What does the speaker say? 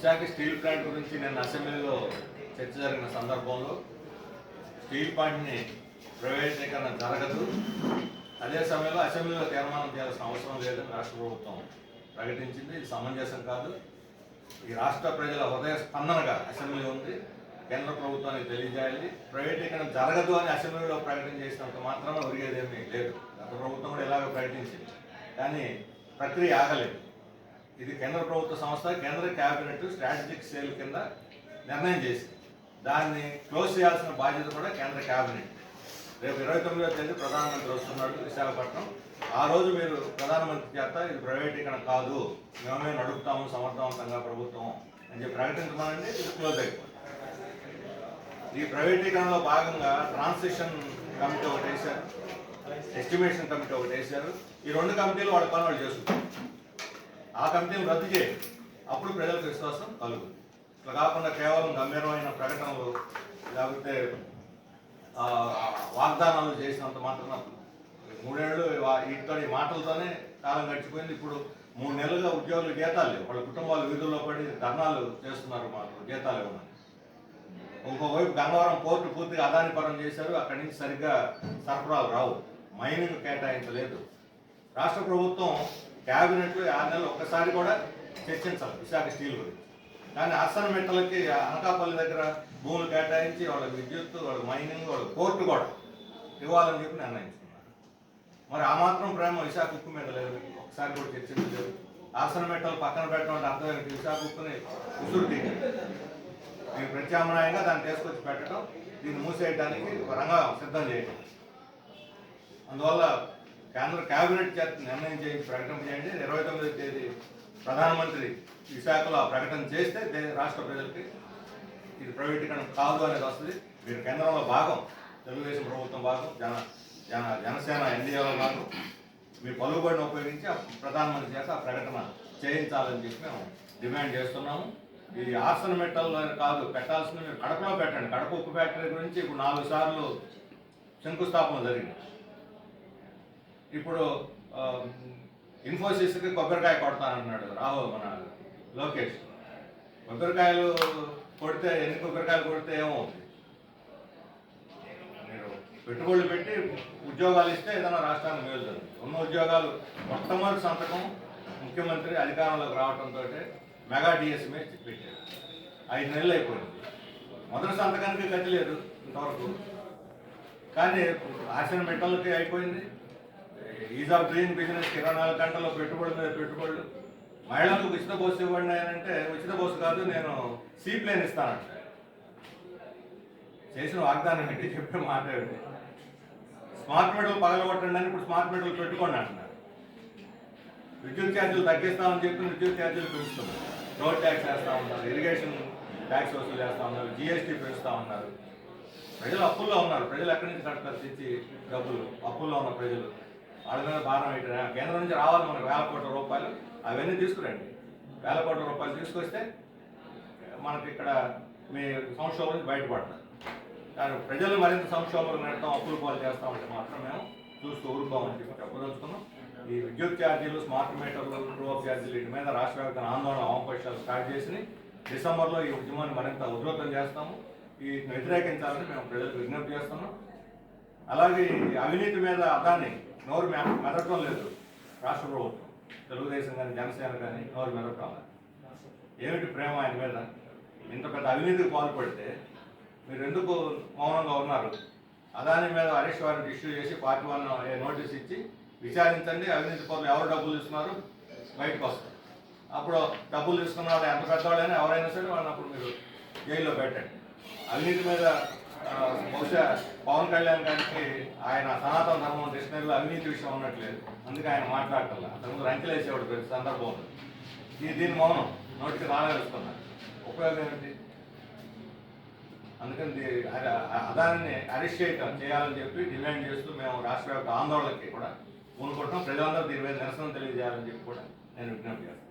Visakha steel plant గురించి నిన్న అసెంబ్లీలో చర్చ జరిగిన సందర్భంలో స్టీల్ ప్లాంట్ని ప్రైవేటీకరణ జరగదు. అదే సమయంలో అసెంబ్లీలో తీర్మానం చేయాల్సిన అవసరం లేదని రాష్ట్ర ప్రభుత్వం ప్రకటించింది. ఇది సమంజసం కాదు. ఈ రాష్ట్ర ప్రజల హృదయ స్పందనగా అసెంబ్లీ ఉంది. కేంద్ర ప్రభుత్వానికి తెలియజేయాలి. ప్రైవేటీకరణ జరగదు అని అసెంబ్లీలో ప్రకటన చేసినంత మాత్రమే ఒరిగేదేమీ లేదు. గత ప్రభుత్వం కూడా ఇలాగ ప్రకటించింది. కానీ ప్రక్రియ ఆగలేదు. ఇది కేంద్ర ప్రభుత్వ సంస్థ కేంద్ర క్యాబినెట్ స్ట్రాటజిక్ సేల్ కింద నిర్ణయం చేసింది. దాన్ని క్లోజ్ చేయాల్సిన బాధ్యత కూడా కేంద్ర క్యాబినెట్. రేపు ఇరవై తొమ్మిదో తేదీ ప్రధానమంత్రి వస్తున్నాడు విశాఖపట్నం. ఆ రోజు మీరు ప్రధానమంత్రి చేత ఇది ప్రైవేటీకరణ కాదు మేమే నడుపుతాము సమర్థవంతంగా ప్రభుత్వం అని చెప్పి ప్రకటించమనండి ఇది క్లోజ్ అయిపోయింది. ఈ ప్రైవేటీకరణలో భాగంగా ట్రాన్సిషన్ కమిటీ ఒకటి వేశారు ఎస్టిమేషన్ కమిటీ ఒకటి వేశారు. ఈ రెండు కమిటీలు వాళ్ళ పని వాళ్ళు చేసుకుంటారు. ఆ కమిటీని రద్దు చేయి. అప్పుడు ప్రజలకు విశ్వాసం కలుగుతుంది. ఇట్లా కాకుండా కేవలం గంభీరమైన ప్రకటనలు లేకపోతే వాగ్దానాలు చేసినంత మాత్రం మూడేళ్ళు ఇతడి మాటలతోనే కాలం గడిచిపోయింది. ఇప్పుడు మూడు నెలలుగా ఉద్యోగులు జీతాలు లేవు. వాళ్ళ కుటుంబాలు వీధుల్లో పడి ధర్నాలు చేస్తున్నారు మాకు జీతాలు ఉన్నాయి ఇంకోవైపు గంగవరం పోర్టు పూర్తిగా అదానిపరం చేశారు. అక్కడి నుంచి సరిగ్గా సరఫరాలు రావు. మైనింగ్ కేటాయించలేదు. రాష్ట్ర ప్రభుత్వం క్యాబినెట్లో ఆరు నెలలు ఒక్కసారి కూడా చర్చించాలి విశాఖ స్టీల్ గురించి. కానీ అర్సన మెట్టలకి అనకాపల్లి దగ్గర భూములు కేటాయించి వాళ్ళ విద్యుత్ వాళ్ళ మైనింగ్ వాళ్ళ కోర్టు కూడా ఇవ్వాలని చెప్పి నిర్ణయించుకున్నారు. మరి ఆ మాత్రం ప్రేమ విశాఖ ఉక్కు మీద లేదు. ఒకసారి కూడా చర్చించలేదు. అర్సన మెట్టలు పక్కన పెట్టడం అంటే అర్థం ఏంటి? విశాఖ ఉక్కుని ఉసురు తీయాలి మీరు ప్రత్యామ్నాయంగా దాన్ని తీసుకొచ్చి పెట్టడం దీన్ని మూసేయడానికి ఒక సిద్ధం చేయడం. అందువల్ల కేంద్ర కేబినెట్ చేత నిర్ణయం చేసి ప్రకటన చేయండి. ఇరవై తొమ్మిదో తేదీ ప్రధానమంత్రి విశాఖలో ఆ ప్రకటన చేస్తే రాష్ట్ర ప్రజలకి ఇది ప్రైవేటీకరణ కాదు అనేది వస్తుంది. మీరు కేంద్రంలో భాగం తెలుగుదేశం ప్రభుత్వం భాగం జన జన జనసేన ఎన్డీఏలో భాగం. మీ పలుకుబడిని ఉపయోగించి ఆ ప్రధానమంత్రి చేత ఆ ప్రకటన చేయించాలని చెప్పి మేము డిమాండ్ చేస్తున్నాము. ఈ ఆసన మెట్టల్లో కాదు పెట్టాల్సిన మీరు కడపలో పెట్టండి. కడప ఉప్పు ఫ్యాక్టరీ గురించి ఇప్పుడు నాలుగు సార్లు శంకుస్థాపన జరిగింది. ఇప్పుడు ఇన్ఫోసిస్కి కొబ్బరికాయ కొడతానన్నాడు రావు మన లోకేష్. కొబ్బరికాయలు కొడితే ఎన్ని కొబ్బరికాయలు కొడితే ఏమవుతుంది? మీరు పెట్టుబడులు పెట్టి ఉద్యోగాలు ఇస్తే ఏదైనా రాష్ట్రానికి మేలు జరుగుతుంది. ఉన్న ఉద్యోగాలు మొట్టమొదటి సంతకం ముఖ్యమంత్రి అధికారంలోకి రావడంతో మెగా డిఎస్ఎంఏ పెట్టారు. ఐదు నెలలు అయిపోయింది. మొదటి సంతకానికి గతి లేదు ఇంతవరకు. కానీ ఆశన మెట్టలకి అయిపోయింది. ఈజ్ ఆఫ్ డూయింగ్ బిజినెస్ ఇరవై నాలుగు గంటల్లో పెట్టుబడుల మీద పెట్టుబడులు. మహిళలకు ఉచిత బస్సు ఇవ్వండి అంటే ఉచిత బస్సు కాదు నేను సీ ప్లేన్ ఇస్తానంట. చేసిన వాగ్దానం ఏంటి? చెప్పే మాట స్మార్ట్ మీటర్లు పగలగొట్టండి అని ఇప్పుడు స్మార్ట్ మీటర్లు పెట్టుకోండి అంటున్నారు. విద్యుత్ ఛార్జీలు తగ్గిస్తామని చెప్పి విద్యుత్ ఛార్జీలు పెంచుతున్నారు. రోడ్ ట్యాక్స్ వేస్తా ఉన్నారు ఇరిగేషన్ ట్యాక్స్ వసూలు చేస్తా ఉన్నారు జిఎస్టీ పెంచుతూ ఉన్నారు. ప్రజలు అప్పుల్లో ఉన్నారు. ప్రజలు ఎక్కడి నుంచి కడతారు తెచ్చి డబ్బులు? అప్పుల్లో ఉన్న ప్రజలు. వాళ్ళ మీద భారం పెట్టారు కేంద్రం నుంచి రావాలి మనకు వేల కోట్ల రూపాయలు. అవన్నీ తీసుకురండి. వేల కోట్ల రూపాయలు తీసుకొస్తే మనకి ఇక్కడ మీ సంక్షోభం నుంచి బయటపడతారు. కానీ ప్రజలు మరింత సంక్షోభం నెడతాం అప్పులు పాలు చేస్తామంటే మాత్రం మేము చూస్తూ ఊరుకోమని చెప్పి చెప్పదలుచుకున్నాం. ఈ విద్యుత్ ఛార్జీలు స్మార్ట్ మీటర్లు డ్రోప్ ఛార్జీలు వీటి మీద రాష్ట్ర వ్యాప్తంగా ఆందోళన అవకాశాలు స్టార్ట్ చేసి డిసెంబర్లో ఈ ఉద్యమాన్ని మరింత ఉధృతం చేస్తాము. ఈ వ్యతిరేకించాలని మేము ప్రజలకు విజ్ఞప్తి చేస్తున్నాం. అలాగే అవినీతి మీద అదాన్ని నోరు మెదటం లేదు. రాష్ట్ర ప్రభుత్వం తెలుగుదేశం కానీ జనసేన కానీ నోరు మెదటం ఏమిటి ప్రేమ ఆయన మీద? ఇంత పెద్ద అవినీతికి పాల్పడితే మీరు ఎందుకు మౌనంగా ఉన్నారు? అదాని మీద అరెస్ట్ వారెంట్ ఇష్యూ చేసి పార్టీ వన్ నోటీస్ ఇచ్చి విచారించండి అవినీతి పనులు ఎవరు డబ్బులు ఇస్తున్నారు బయటకు వస్తారు. అప్పుడు డబ్బులు తీసుకున్న వాళ్ళు ఎంత పెద్దవాళ్ళైనా ఎవరైనా సరే వాళ్ళని అప్పుడు మీరు జైల్లో పెట్టండి. అవినీతి మీద బహుశా పవన్ కళ్యాణ్ గారికి ఆయన సనాతన ధర్మం డిక్షనరీలో అవినీతి విషయం ఉన్నట్లేదు అందుకే ఆయన మాట్లాడటం అంతకుముందు రంకెలేసేవాడు ప్రతి సందర్భంలో ఈ దీని మౌనం నోటికి రాలేస్తున్నారు ఉపయోగం ఏంటి అందుకని దీ- అదాన్ని అరెస్ట్ చేయటం చేయాలని చెప్పి డిమాండ్ చేస్తూ మేము రాష్ట్ర యొక్క ఆందోళనకి కూడా పూనుకుంటున్నాం. ప్రజలందరూ దీని మీద నిరసన తెలియజేయాలని చెప్పి కూడా నేను విజ్ఞప్తి చేస్తాను